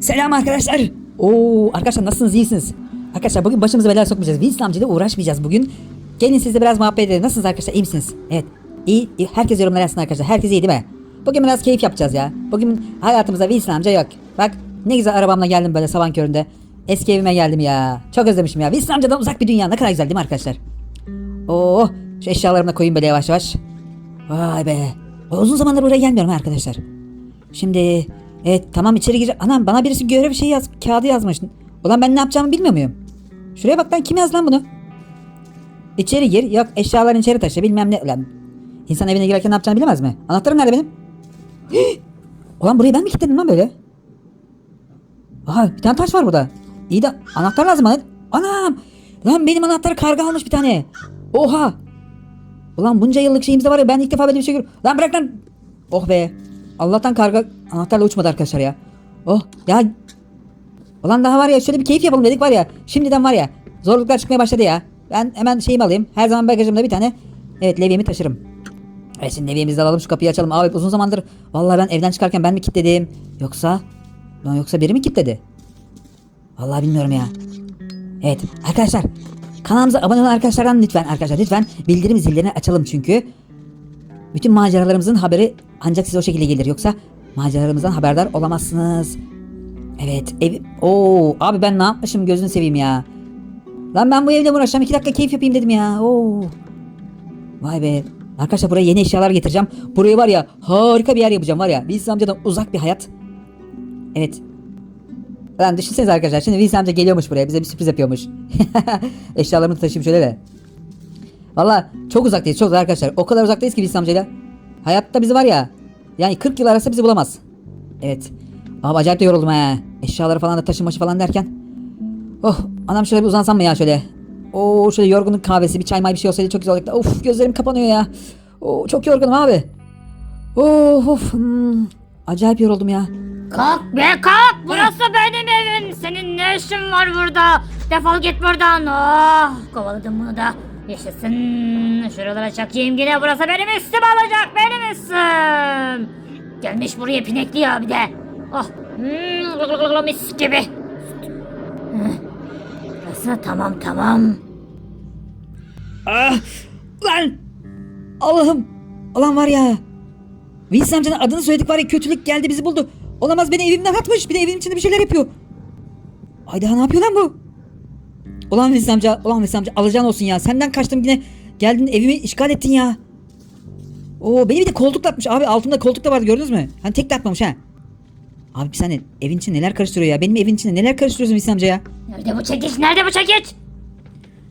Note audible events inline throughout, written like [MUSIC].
Selam arkadaşlar. Oo arkadaşlar nasılsınız iyisiniz? Arkadaşlar bugün başımıza belaya sokmayacağız. Amcayla uğraşmayacağız bugün. Gelin sizle biraz muhabbet edelim. Nasılsınız arkadaşlar iyi misiniz? Evet. İyi. iyi. Herkes yorumlar yazsın arkadaşlar. Herkes iyi değil mi? Bugün biraz keyif yapacağız ya. Bugün hayatımızda Wilson amca yok. Bak ne güzel arabamla geldim böyle sabah köründe. Eski evime geldim ya. Çok özlemişim ya. Wilson amcadan uzak bir dünya. Ne kadar güzel değil mi arkadaşlar? Oo, şu eşyalarımı da koyayım böyle yavaş yavaş. Vay be. Uzun zamandır buraya gelmiyorum arkadaşlar. Şimdi evet tamam içeri gir. Anam bana birisi görev şey yaz kağıdı yazmış. Ulan ben ne yapacağımı bilmiyor muyum? Şuraya bak lan kim yazdı lan bunu? İçeri gir. Yok eşyalarını içeri taşı bilmem ne. Ulan insan evine girerken ne yapacağını bilemez mi? Anahtarım nerede benim? [GASPS] Ulan burayı ben mi kilitledim lan böyle? Aha bir tane taş var burada. İyi de anahtar lazım bana. Anam! Lan benim anahtarı karga almış bir tane. Oha! Ulan bunca yıllık şeyimizde var ya ben ilk defa böyle bir şey görüyorum. Lan bırak lan! Oh be! Allah'tan karga anahtarla uçmadı arkadaşlar ya. Oh ya. Ulan daha var ya şöyle bir keyif yapalım dedik var ya. Şimdiden var ya. Zorluklar çıkmaya başladı ya. Ben hemen şeyimi alayım. Her zaman bagajımda bir tane. Evet levyemi taşırım. Evet şimdi levyemizi alalım şu kapıyı açalım. Abi uzun zamandır vallahi ben evden çıkarken ben mi kilitledim? Yoksa yoksa biri mi kilitledi? Vallahi bilmiyorum ya. Evet arkadaşlar kanalımıza abone olan arkadaşlardan lütfen arkadaşlar lütfen bildirim zillerini açalım çünkü bütün maceralarımızın haberi ancak size o şekilde gelir yoksa maceralarımızdan haberdar olamazsınız. Evet ev... Oo abi ben ne yapmışım gözünü seveyim ya. Lan ben bu evle uğraşacağım iki dakika keyif yapayım dedim ya. Oo. Vay be. Arkadaşlar buraya yeni eşyalar getireceğim. Burayı var ya harika bir yer yapacağım var ya. Wilson amcadan uzak bir hayat. Evet. Lan düşünsenize arkadaşlar şimdi Wilson amca geliyormuş buraya bize bir sürpriz yapıyormuş. [LAUGHS] Eşyalarımı taşıyayım şöyle de. Valla çok uzaktayız çok uzak arkadaşlar. O kadar uzaktayız ki Wilson amcayla. Hayatta bizi var ya. Yani 40 yıl arası bizi bulamaz. Evet. Abi acayip de yoruldum he. Eşyaları falan da taşınmaşı falan derken. Oh anam şöyle bir uzansam mı ya şöyle. Oo şöyle yorgunluk kahvesi bir çay may bir şey olsaydı çok güzel olacaktı. Of gözlerim kapanıyor ya. Oo, çok yorgunum abi. Of of. Hmm, acayip yoruldum ya. Kalk be kalk burası benim evim senin ne işin var burada defol git buradan oh kovaladım bunu da yaşasın şuralara çakayım yine burası benim üstüm olacak benim üstüm gelmiş buraya pinekli ya bir de oh hmm, mis gibi burası tamam tamam Ah lan. Allah'ım. Ulan var ya. Wilson amcanın adını söyledik var ya kötülük geldi bizi buldu. Olamaz beni evimden atmış. Bir de evin içinde bir şeyler yapıyor. Ay daha ne yapıyor lan bu? Ulan Wilson amca, ulan Wilson amca alacağın olsun ya. Senden kaçtım yine. Geldin evimi işgal ettin ya. Oo beni bir de koltukla atmış. Abi altımda koltuk da vardı gördünüz mü? Hani tek de atmamış ha. Abi bir saniye evin içinde neler karıştırıyor ya? Benim evin içinde neler karıştırıyorsun Wilson amca ya? nerede bu çekiç nerede bu çekiç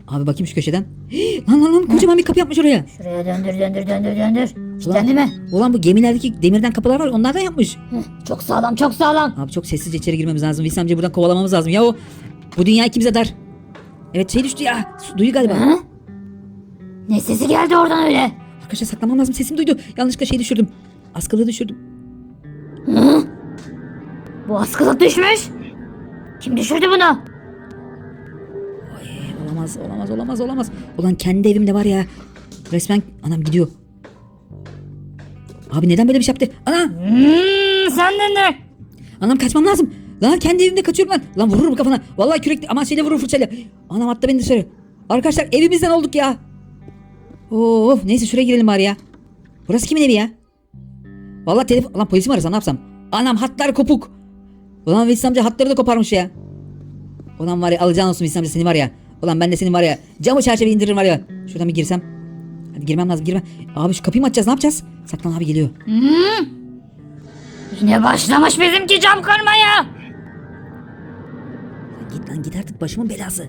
Abi bakayım şu köşeden. [GASPS] lan lan lan kocaman bir kapı yapmış oraya. şuraya döndür döndür döndür döndür kilitlendi mi Ulan bu gemilerdeki demirden kapılar var onlardan yapmış. Heh, çok sağlam çok sağlam Abi çok sessizce içeri girmemiz lazım. Wilson amcayı buradan kovalamamız lazım. Ya o bu dünya ikimize dar. Evet şey düştü ya. Su- galiba. Hı? Ne sesi geldi oradan öyle? Arkadaşlar saklamam lazım. Sesim duydu. Yanlışlıkla şey düşürdüm. Askılığı düşürdüm. Bu askılık düşmüş. Kim düşürdü bunu? Ay, olamaz olamaz olamaz olamaz. Ulan kendi evimde var ya. Resmen anam gidiyor. Abi neden böyle bir şey yaptı? Ana! Hmm, sen de ne? Anam kaçmam lazım. Lan kendi evimde kaçıyorum lan. Lan vururum kafana. Vallahi kürekle ama şeyle vurur fırçayla. Anam attı beni dışarı. Arkadaşlar evimizden olduk ya. Of neyse şuraya girelim bari ya. Burası kimin evi ya? Vallahi telefon... Lan polisi mi arasam ne yapsam? Anam hatlar kopuk. Ulan Veys amca hatları da koparmış ya. Ulan var ya alacağın olsun Veys amca seni var ya. Ulan ben de senin var ya. Camı çerçeve indiririm var ya. Şuradan bir girsem. Hadi girmem lazım girmem. Abi şu kapıyı mı açacağız ne yapacağız? Saklan abi geliyor. Yine başlamış bizimki cam kırmaya. Git lan git artık başımın belası.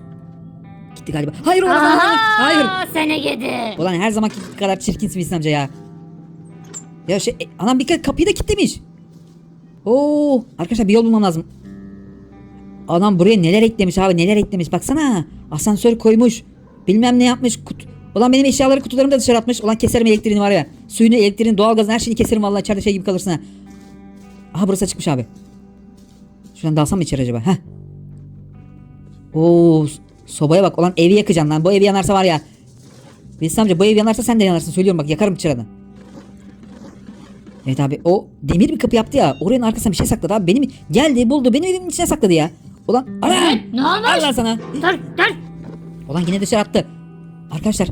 Gitti galiba. Hayır olamaz. Hayır. Hayır. Seni gidi. Ulan her zamanki kadar çirkinsin Wilson amca ya. Ya şey e, anam bir kere kapıyı da kilitlemiş. Oo arkadaşlar bir yol bulmam lazım. Adam buraya neler eklemiş abi neler eklemiş baksana. Asansör koymuş. Bilmem ne yapmış. Kut Ulan benim eşyaları kutularımı da dışarı atmış. Ulan keserim elektriğini var ya. Suyunu, elektriğini, doğalgazını her şeyini keserim vallahi içeride şey gibi kalırsın ha. Aha burası çıkmış abi. Şuradan dalsam mı içeri acaba? Heh. Oo sobaya bak. Ulan evi yakacaksın lan. Bu evi yanarsa var ya. Wilson amca bu ev yanarsa sen de yanarsın söylüyorum bak yakarım çıranı. Evet abi o demir bir kapı yaptı ya. Oranın arkasına bir şey sakladı abi. Benim geldi buldu benim evimin içine sakladı ya. Ulan ana! Ne? Olmuş? Allah sana. Dur dur. Ulan yine dışarı attı. Arkadaşlar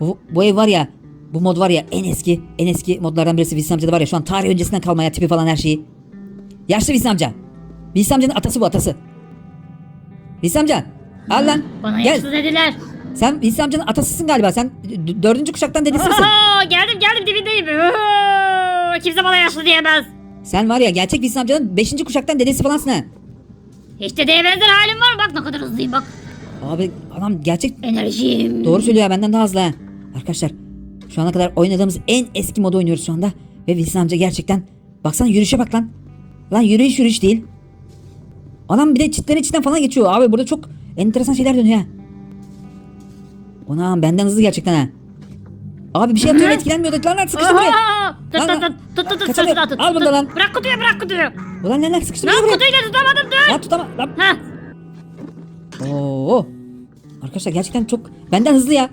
bu, bu ev var ya bu mod var ya en eski en eski modlardan birisi Wilson amcada var ya şu an tarih öncesinden kalmaya tipi falan her şeyi. Yaşlı Wilson amca. Wilson amcanın atası bu atası. Wilson amca al lan Bana gel. yaşlı dediler. Sen Wilson amcanın atasısın galiba sen d- dördüncü kuşaktan dedesi misin? Oho, geldim geldim dibindeyim. Oo, kimse bana yaşlı diyemez. Sen var ya gerçek Wilson amcanın beşinci kuşaktan dedesi falansın ha. Hiç de diye benzer halim var. Bak ne kadar hızlıyım bak. Abi adam gerçek Enerjim. Doğru söylüyor ya benden daha hızlı ha. Arkadaşlar şu ana kadar oynadığımız en eski modu oynuyoruz şu anda. Ve Wilson amca gerçekten baksana yürüyüşe bak lan. Lan yürüyüş yürüyüş değil. Adam bir de çitlerin içinden falan geçiyor. Abi burada çok enteresan şeyler dönüyor ha. Ona benden hızlı gerçekten ha. Abi bir şey yapıyor Hı? etkilenmiyor. Lan lan sıkıştı buraya. Tut Lan, tut lan. tut tut tut. Al bunu da lan. Bırak kutuyu bırak kutuyu. Ulan lan lan sıkıştı Lan buraya. buraya. kutuyla tutamadım dur. Lan tutama. Lan. Heh. Oo. Arkadaşlar gerçekten çok benden hızlı ya.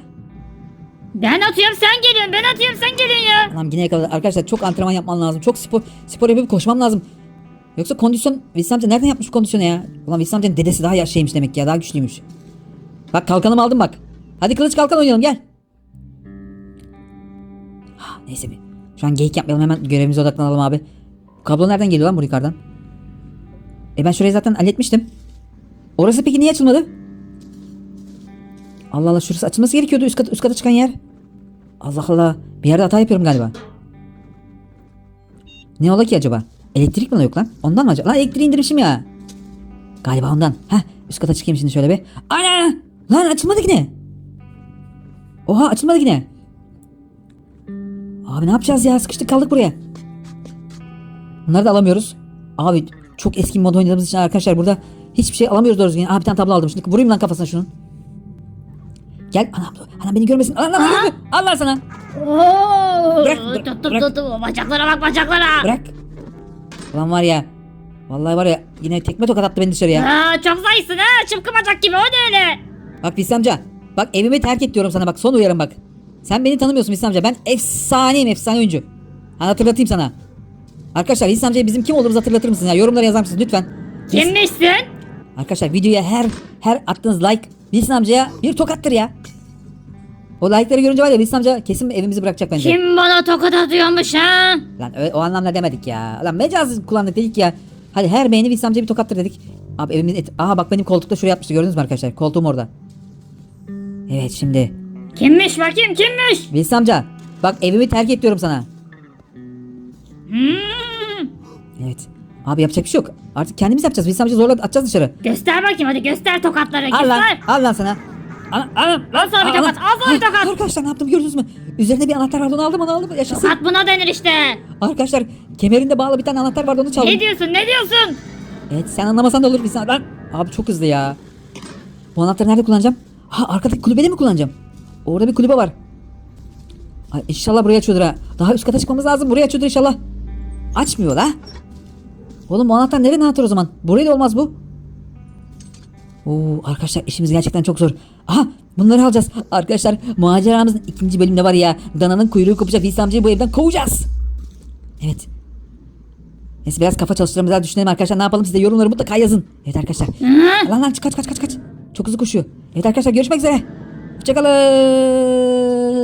Ben atıyorum sen geliyorsun. Ben atıyorum sen geliyorsun ya. Anam yine yakaladı. Arkadaşlar çok antrenman yapman lazım. Çok spor spor yapıp koşmam lazım. Yoksa kondisyon Wilson nereden yapmış kondisyonu ya? Ulan Wilson dedesi daha yaşlıymış demek ki ya. Daha güçlüymüş. Bak kalkanımı aldım bak. Hadi kılıç kalkan oynayalım gel. Ha, [GASPS] neyse bir. Şu an geyik yapmayalım hemen görevimize odaklanalım abi. Bu kablo nereden geliyor lan bu yukarıdan? E ben şurayı zaten halletmiştim. Orası peki niye açılmadı? Allah Allah şurası açılması gerekiyordu üst kata, üst kata çıkan yer. Allah Allah. Bir yerde hata yapıyorum galiba. Ne ola ki acaba? Elektrik mi yok lan? Ondan mı acaba? Lan elektriği indirmişim ya. Galiba ondan. Heh üst kata çıkayım şimdi şöyle bir. Ana! Lan açılmadı yine. Oha açılmadı yine. Abi ne yapacağız ya? Sıkıştık kaldık buraya. Bunları da alamıyoruz. Abi çok eski mod oynadığımız için arkadaşlar burada hiçbir şey alamıyoruz doğru düzgün. Abi bir tane tablo aldım. Şimdi vurayım lan kafasına şunun. Gel anam, anam beni görmesin. Anam, anam, Allah sana. Bırak, bırak, bırak. Bacaklara bak bacaklara. Bırak. Ulan var ya. Vallahi var ya yine tekme tokat attı beni dışarıya. Aa, çok zayıfsın ha. Çıpkı bacak gibi o ne öyle? Bak Hüsnü amca. Bak evimi terk et diyorum sana bak son uyarım bak. Sen beni tanımıyorsun Hüsnü amca. Ben efsaneyim efsane oyuncu. Ha, hatırlatayım sana. Arkadaşlar Hüsnü amcaya bizim kim olduğumuzu hatırlatır mısınız ya? Yorumlara yazar mısınız lütfen? Kimmişsin? Arkadaşlar videoya her her attığınız like Hüsnü amcaya bir tokattır ya. O like'ları görünce var ya Hüsnü amca kesin evimizi bırakacak bence. Kim bana tokat atıyormuş ha? Lan ö- o anlamda demedik ya. Lan mecaz kullandık dedik ya. Hadi her beğeni Hüsnü amcaya bir tokattır dedik. Abi evimin et... Aha bak benim koltukta şuraya yapmıştı gördünüz mü arkadaşlar? Koltuğum orada. Evet şimdi. Kimmiş bakayım kimmiş? Hüsnü amca. Bak evimi terk et diyorum sana. Hmm. Evet. Abi yapacak bir şey yok. Artık kendimiz yapacağız. Hüsnü amca zorla atacağız dışarı. Göster bakayım hadi göster tokatları Al lan. göster. Al lan sana. Al sana bir al, tokat, al. Ha, tokat. Arkadaşlar ne yaptım gördünüz mü? Üzerinde bir anahtar vardı onu aldım onu aldım. Yaşasın. Tokat buna denir işte. Arkadaşlar kemerinde bağlı bir tane anahtar vardı onu çaldım. Ne diyorsun ne diyorsun? Evet sen anlamasan da olur bir lan. Abi çok hızlı ya. Bu anahtarı nerede kullanacağım? Ha arkadaki kulübede mi kullanacağım? Orada bir kulübe var. Ay, inşallah buraya açıyordur ha. Daha üst kata çıkmamız lazım. Buraya açıyordur inşallah. Açmıyor la. Oğlum bu anahtar nereye anahtar o zaman? Buraya da olmaz bu. Oo arkadaşlar işimiz gerçekten çok zor. Aha bunları alacağız. Arkadaşlar maceramızın ikinci bölümünde var ya. Dananın kuyruğu kopacak. İsa amcayı bu evden kovacağız. Evet. Neyse biraz kafa çalıştırmamız lazım. Düşünelim arkadaşlar ne yapalım siz de yorumları mutlaka yazın. Evet arkadaşlar. Lan lan kaç kaç kaç kaç. Çok hızlı koşuyor. Evet arkadaşlar görüşmek üzere. Hoşçakalın.